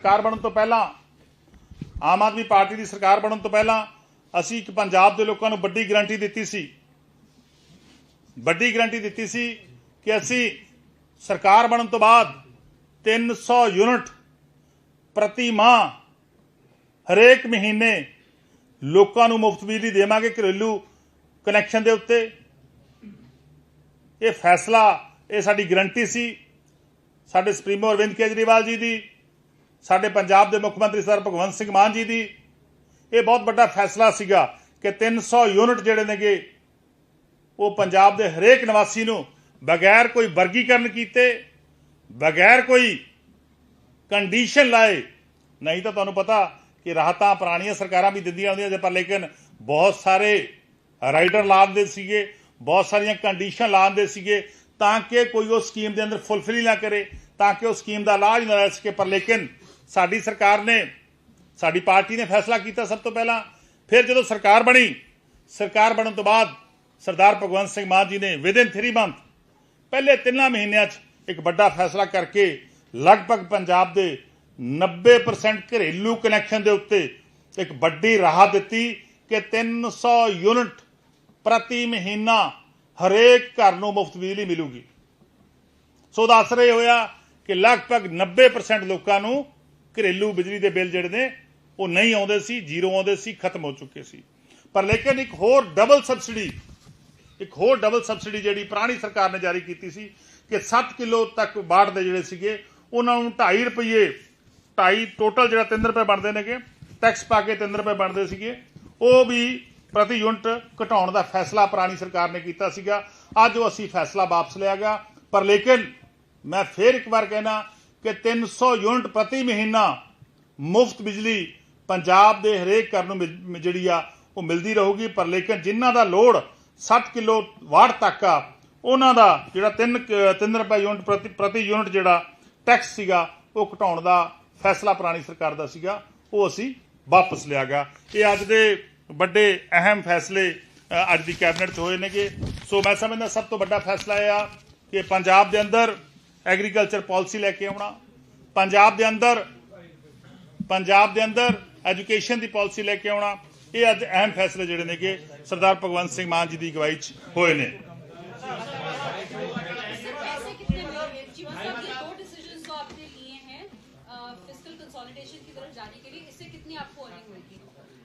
ਸਰਕਾਰ ਬਣਨ ਤੋਂ ਪਹਿਲਾਂ, ਆਮ ਆਦਮੀ ਪਾਰਟੀ ਦੀ ਸਰਕਾਰ ਬਣਨ ਤੋਂ ਪਹਿਲਾਂ ਅਸੀਂ ਇੱਕ ਪੰਜਾਬ ਦੇ ਲੋਕਾਂ ਨੂੰ ਵੱਡੀ ਗਰੰਟੀ ਦਿੱਤੀ ਸੀ। ਵੱਡੀ ਗਰੰਟੀ ਦਿੱਤੀ ਸੀ ਕਿ ਅਸੀਂ ਸਰਕਾਰ ਬਣਨ ਤੋਂ ਬਾਅਦ 300 ਯੂਨਿਟ ਪ੍ਰਤੀ ਮਾਹ ਹਰੇਕ ਮਹੀਨੇ ਲੋਕਾਂ ਨੂੰ ਮੁਫਤ ਬਿਜਲੀ ਦੇਵਾਂਗੇ ਘਰੇਲੂ ਕਨੈਕਸ਼ਨ ਦੇ ਉੱਤੇ। ਇਹ ਫੈਸਲਾ, ਇਹ ਸਾਡੀ ਗਰੰਟੀ ਸੀ। ਸਾਡੇ ਸੁਪਰੀਮੋ ਅਰਵਿੰਦ ਕੇਜਰੀਵਾਲ ਜੀ ਦੀ ਸਾਡੇ ਪੰਜਾਬ ਦੇ ਮੁੱਖ ਮੰਤਰੀ ਸਰ ਭਗਵੰਤ ਸਿੰਘ ਮਾਨ ਜੀ ਦੀ, ਇਹ ਬਹੁਤ ਵੱਡਾ ਫੈਸਲਾ ਸੀਗਾ ਕਿ 300 ਯੂਨਿਟ ਜਿਹੜੇ ਨੇਗੇ, ਉਹ ਪੰਜਾਬ ਦੇ ਹਰੇਕ ਨਿਵਾਸੀ ਨੂੰ ਬਗੈਰ ਕੋਈ ਵਰਗੀਕਰਨ ਕੀਤੇ, ਬਗੈਰ ਕੋਈ ਕੰਡੀਸ਼ਨ ਲਾਏ। ਨਹੀਂ ਤਾਂ ਤੁਹਾਨੂੰ ਪਤਾ ਕਿ ਰਾਹਤਾਂ ਪੁਰਾਣੀਆਂ ਸਰਕਾਰਾਂ ਵੀ ਦਿੰਦੀਆਂ ਹੁੰਦੀਆਂ ਜੇ ਪਰ ਲੇਕਿਨ ਬਹੁਤ ਸਾਰੇ ਰਾਈਡਰ ਲਾਉਂਦੇ ਸੀਗੇ, ਬਹੁਤ ਸਾਰੀਆਂ ਕੰਡੀਸ਼ਨ ਲਾਉਂਦੇ ਸੀਗੇ ਤਾਂ ਕਿ ਕੋਈ ਉਹ ਸਕੀਮ ਦੇ ਅੰਦਰ ਫੁੱਲਫਿਲ ਨਾ ਕਰੇ। ਤਾਂ ਕਿ ਉਹ ਸਕੀਮ ਦਾ ਲਾਭ ਨਾ ਲੈ ਸਕੇ। ਪਰ ਲੇਕਿਨ ਸਾਡੀ ਸਰਕਾਰ ਨੇ, ਸਾਡੀ ਪਾਰਟੀ ਨੇ ਫੈਸਲਾ ਕੀਤਾ ਸਭ ਤੋਂ ਪਹਿਲਾਂ। ਫਿਰ ਜਦੋਂ ਸਰਕਾਰ ਬਣੀ, ਸਰਕਾਰ ਬਣਨ ਤੋਂ ਬਾਅਦ ਸਰਦਾਰ ਭਗਵੰਤ ਸਿੰਘ ਮਾਨ ਜੀ ਨੇ ਵਿਦਿਨ 3 ਮੰਥ ਪਹਿਲੇ ਤਿੰਨਾਂ ਮਹੀਨਿਆਂ 'ਚ ਇੱਕ ਵੱਡਾ ਫੈਸਲਾ ਕਰਕੇ ਲਗਭਗ ਪੰਜਾਬ ਦੇ 90% ਘਰੇਲੂ ਕਨੈਕਸ਼ਨ ਦੇ ਉੱਤੇ ਇੱਕ ਵੱਡੀ ਰਾਹਤ ਦਿੱਤੀ ਕਿ 300 ਯੂਨਿਟ ਪ੍ਰਤੀ ਮਹੀਨਾ ਹਰੇਕ ਘਰ ਨੂੰ ਮੁਫਤ ਬਿਜਲੀ ਮਿਲੂਗੀ। ਸੋ ਦਾ ਅਸਰ ਇਹ ਹੋਇਆ ਕਿ ਲਗਭਗ 90% ਲੋਕਾਂ ਨੂੰ ਘਰੇਲੂ ਬਿਜਲੀ ਦੇ ਬਿੱਲ ਜਿਹੜੇ ਨੇ, ਉਹ ਨਹੀਂ ਆਉਂਦੇ ਸੀ, ਜ਼ੀਰੋ ਆਉਂਦੇ ਸੀ, ਖਤਮ ਹੋ ਚੁੱਕੇ ਸੀ। ਪਰ ਲੇਕਿਨ ਇੱਕ ਹੋਰ ਡਬਲ ਸਬਸਿਡੀ ਇੱਕ ਹੋਰ ਡਬਲ ਸਬਸਿਡੀ ਜਿਹੜੀ ਪੁਰਾਣੀ ਸਰਕਾਰ ਨੇ ਜਾਰੀ ਕੀਤੀ ਸੀ ਕਿ 7 ਕਿਲੋ ਤੱਕ ਬਾੜ ਦੇ ਜਿਹੜੇ ਸੀਗੇ, ਉਹਨਾਂ ਨੂੰ 2.5 ਰੁਪਏ 2.5 ਟੋਟਲ ਜਿਹੜਾ 3 ਰੁਪਏ ਬਣਦੇ ਨੇਗੇ ਟੈਕਸ ਪਾ ਕੇ 3 ਰੁਪਏ ਬਣਦੇ ਸੀਗੇ। ਉਹ ਵੀ ਪ੍ਰਤੀ ਯੂਨਿਟ ਘਟਾਉਣ ਦਾ ਫੈਸਲਾ ਪੁਰਾਣੀ ਸਰਕਾਰ ਨੇ ਕੀਤਾ ਸੀਗਾ। ਅੱਜ ਉਹ ਅਸੀਂ ਫੈਸਲਾ ਵਾਪਸ ਲਿਆ ਗਿਆ। ਪਰ ਲੇਕਿਨ ਮੈਂ ਫੇਰ ਇੱਕ ਵਾਰ ਕਹਿਣਾ ਕਿ 300 ਯੂਨਿਟ ਪ੍ਰਤੀ ਮਹੀਨਾ ਮੁਫਤ ਬਿਜਲੀ ਪੰਜਾਬ ਦੇ ਹਰੇਕ ਘਰ ਨੂੰ ਮਿਲ- ਜਿਹੜੀ ਆ, ਉਹ ਮਿਲਦੀ ਰਹੂਗੀ। ਪਰ ਲੇਕਿਨ ਜਿਨ੍ਹਾਂ ਦਾ ਲੋਡ 60 ਕਿਲੋ ਵਾਟ ਤੱਕ ਆ, ਉਹਨਾਂ ਦਾ ਜਿਹੜਾ 3 3 ਰੁਪਏ ਯੂਨਿਟ ਪ੍ਰਤੀ ਪ੍ਰਤੀ ਯੂਨਿਟ ਜਿਹੜਾ ਟੈਕਸ ਸੀਗਾ, ਉਹ ਘਟਾਉਣ ਦਾ ਫੈਸਲਾ ਪੁਰਾਣੀ ਸਰਕਾਰ ਦਾ ਸੀਗਾ, ਉਹ ਅਸੀਂ ਵਾਪਸ ਲਿਆ ਗਿਆ ਇਹ ਅੱਜ ਦੇ ਵੱਡੇ ਅਹਿਮ ਫੈਸਲੇ ਅੱਜ ਦੀ ਕੈਬਨਿਟ 'ਚ ਹੋਏ ਨੇਗੇ। ਸੋ ਮੈਂ ਸਮਝਦਾ ਸਭ ਤੋਂ ਵੱਡਾ ਫੈਸਲਾ ਇਹ ਆ ਕਿ ਪੰਜਾਬ ਦੇ ਅੰਦਰ ਐਗਰੀਕਲਚਰ ਪਾਲਿਸੀ ਲੈ ਕੇ ਆਉਣਾ ਪੰਜਾਬ ਦੇ ਅੰਦਰ ਪੰਜਾਬ ਦੇ ਅੰਦਰ ਐਜੂਕੇਸ਼ਨ ਦੀ ਪਾਲਿਸੀ ਲੈ ਕੇ ਆਉਣਾ ਇਹ ਅੱਜ ਅਹਿਮ ਫੈਸਲੇ ਜਿਹੜੇ ਨੇਗੇ ਸਰਦਾਰ ਭਗਵੰਤ ਸਿੰਘ ਮਾਨ ਜੀ ਦੀ ਅਗਵਾਈ 'ਚ ਹੋਏ ਨੇ ऐसे कितने मिलेंगे जीवन साहब ये दो डिसीजन जो आपने लिए हैं फिजिकल कंसोलिडेशन की तरफ जाने के लिए इससे कितनी आपको अर्निंग होगी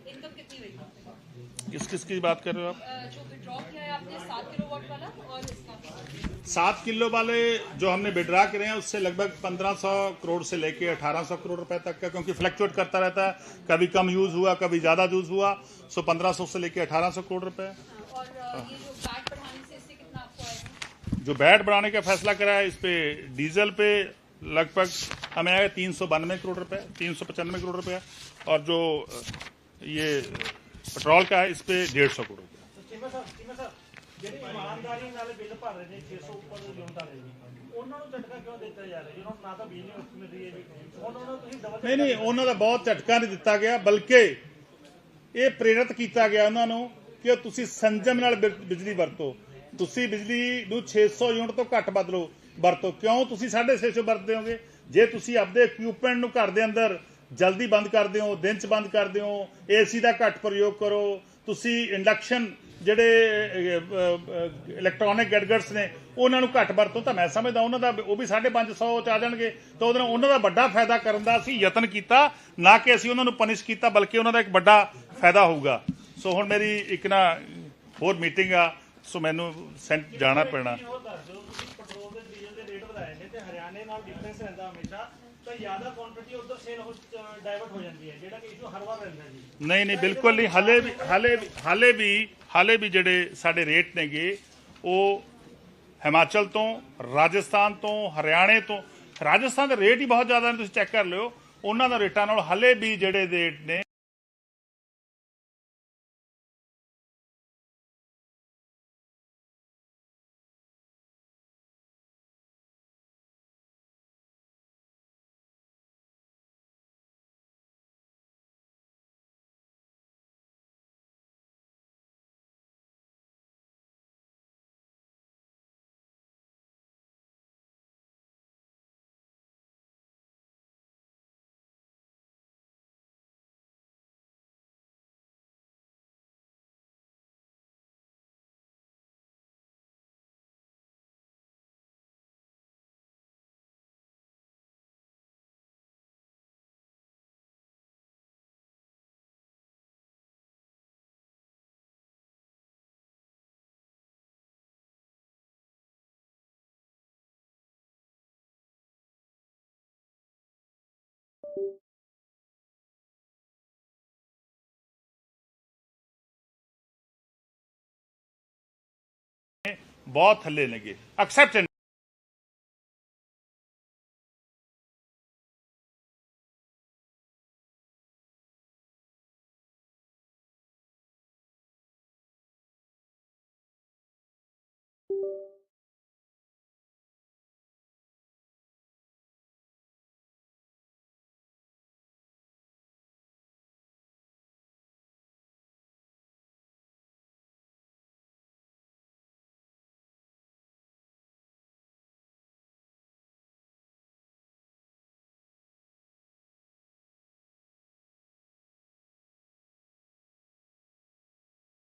इनकम कितनी होगी किस किस की बात कर रहे हो आप अ, जो विड्रॉ किया है आपने सात किलो वाट वाला और इसका सात किलो वाले जो हमने विड्रा करे हैं उससे लगभग 1500 करोड़ से लेके 1800 करोड़ रुपए तक का क्योंकि फ्लक्चुएट करता रहता है। कभी कम यूज़ हुआ कभी ज़्यादा यूज़ हुआ सो 1500 से लेके 1800 करोड़ रुपए। और ये जो बैट बढ़ाने से इससे कितना आपको आएगा जो बैट बढ़ाने का फैसला करा है इस पे डीजल पे लगभग हमें आया तीन सौ बानवे करोड़ रुपए तीन सौ पचानवे करोड़ रुपए और जो ये पेट्रोल का है इस पे डेढ़ सौ करोड़ रुपए। ਜਿਹੜੀ ਇਮਾਨਦਾਰੀ ਨਾਲ ਬਿੱਲ ਭਰ ਰਹੇ ਨੇ 600 ਉੱਪਰ ਦੇ ਵਾਲੇ ਜੀ ਉਹਨਾਂ ਨੂੰ ਝਟਕਾ ਕਿਉਂ ਦਿੱਤਾ ਜਾ ਰਿਹਾ? ਜਿਹਨਾਂ ਨੂੰ ਤਾਂ ਬਿਜਲੀ ਮਿਲ ਰਹੀ ਹੈ ਜੀ। ਉਹਨਾਂ ਨੂੰ ਤੁਸੀਂ ਡਬਲ ਨਹੀਂ ਨਹੀਂ ਉਹਨਾਂ ਦਾ ਬਹੁਤ ਝਟਕਾ ਨਹੀਂ ਦਿੱਤਾ ਗਿਆ ਬਲਕਿ ਇਹ ਪ੍ਰੇਰਿਤ ਕੀਤਾ ਗਿਆ ਉਹਨਾਂ ਨੂੰ ਕਿ ਤੁਸੀਂ ਸੰਜਮ ਨਾਲ ਬਿਜ- ਬਿਜਲੀ ਵਰਤੋ। ਤੁਸੀਂ ਬਿਜਲੀ ਨੂੰ 600 ਯੂਨਿਟ ਤੋਂ ਘੱਟ ਬਦਲੋ ਵਰਤੋ। ਕਿਉਂ ਤੁਸੀਂ 650 ਵਰਤਦੇ ਹੋਗੇ? ਜੇ ਤੁਸੀਂ ਆਪਦੇ ਇਕਵਿਪਮੈਂਟ ਨੂੰ ਘਰ ਦੇ ਅੰਦਰ ਜਲਦੀ ਬੰਦ ਕਰਦੇ ਹੋ ਦਿਨ ਚ ਬੰਦ ਕਰਦੇ ਹੋ ਏਸੀ ਦਾ ਘੱਟ ਪ੍ਰਯੋਗ ਕਰੋ ਤੁਸੀਂ ਇੰਡਕਸ਼ਨ ਜਿਹੜੇ ਇਲੈਕਟ੍ਰੋਨਿਕ ਗੈਡਗਟਸ ਨੇ, ਉਹਨਾਂ ਨੂੰ ਘੱਟ ਵਰਤੋ ਤਾਂ ਮੈਂ ਸਮਝਦਾ, ਉਹਨਾਂ ਦਾ ਉਹ ਵੀ 550 ਚ ਆ ਜਾਣਗੇ। ਤਾਂ ਉਹਦੇ ਨਾਲ ਉਹਨਾਂ ਦਾ ਵੱਡਾ ਫਾਇਦਾ ਕਰਨ ਦਾ ਅਸੀਂ ਯਤਨ ਕੀਤਾ, ਨਾ ਕਿ ਅਸੀਂ ਉਹਨਾਂ ਨੂੰ ਪਨਿਸ਼ ਕੀਤਾ, ਬਲਕਿ ਉਹਨਾਂ ਦਾ ਇੱਕ ਵੱਡਾ ਫਾਇਦਾ ਹੋਊਗਾ। ਸੋ ਹੁਣ ਮੇਰੀ ਇੱਕ ਨਾ ਹੋਰ ਮੀਟਿੰਗ ਆ, ਸੋ ਮੈਨੂੰ ਸੈਂਟ ਜਾਣਾ ਪੈਣਾ। ਪੈਟਰੋਲ ਦੇ ਡੀਜ਼ਲ ਦੇ ਰੇਟ ਵਧਾਏ ਨੇ ਤੇ ਹਰਿਆਣੇ ਨਾਲ ਡਿਫਰੈਂਸ ਰਹਿੰਦਾ ਹਮੇਸ਼ਾ। ਤਾਂ ਜ਼ਿਆਦਾ ਕੁਆਂਟੀਟੀ ਉਧਰ ਸੇਲ ਹੋ ਡਾਇਵਰਟ ਹੋ ਜਾਂਦੀ ਹੈ, ਜਿਹੜਾ ਕਿ ਇਸ਼ੂ ਹਰ ਵਾਰ ਰਹਿੰਦਾ ਜੀ। ਨਹੀਂ ਨਹੀਂ, ਬਿਲਕੁਲ ਨਹੀਂ। ਹਾਲੇ ਵੀ ਹਾਲੇ ਵੀ ਹਾਲੇ ਵੀ ਹਾਲੇ ਵੀ ਜਿਹੜੇ ਸਾਡੇ ਰੇਟ ਨੇਗੇ, ਉਹ ਹਿਮਾਚਲ ਤੋਂ, ਰਾਜਸਥਾਨ ਤੋਂ, ਹਰਿਆਣੇ ਤੋਂ। ਰਾਜਸਥਾਨ ਦੇ ਰੇਟ ਹੀ ਬਹੁਤ ਜ਼ਿਆਦਾ ਨੇ, ਤੁਸੀਂ ਚੈੱਕ ਕਰ ਲਿਓ। ਉਹਨਾਂ ਦਾ ਰੇਟਾਂ ਨਾਲ ਹਾਲੇ ਵੀ ਜਿਹੜੇ ਰੇਟ ਨੇ ਬਹੁਤ ਥੱਲੇ ਨੇਗੇ ਐਕਸੈਪਟ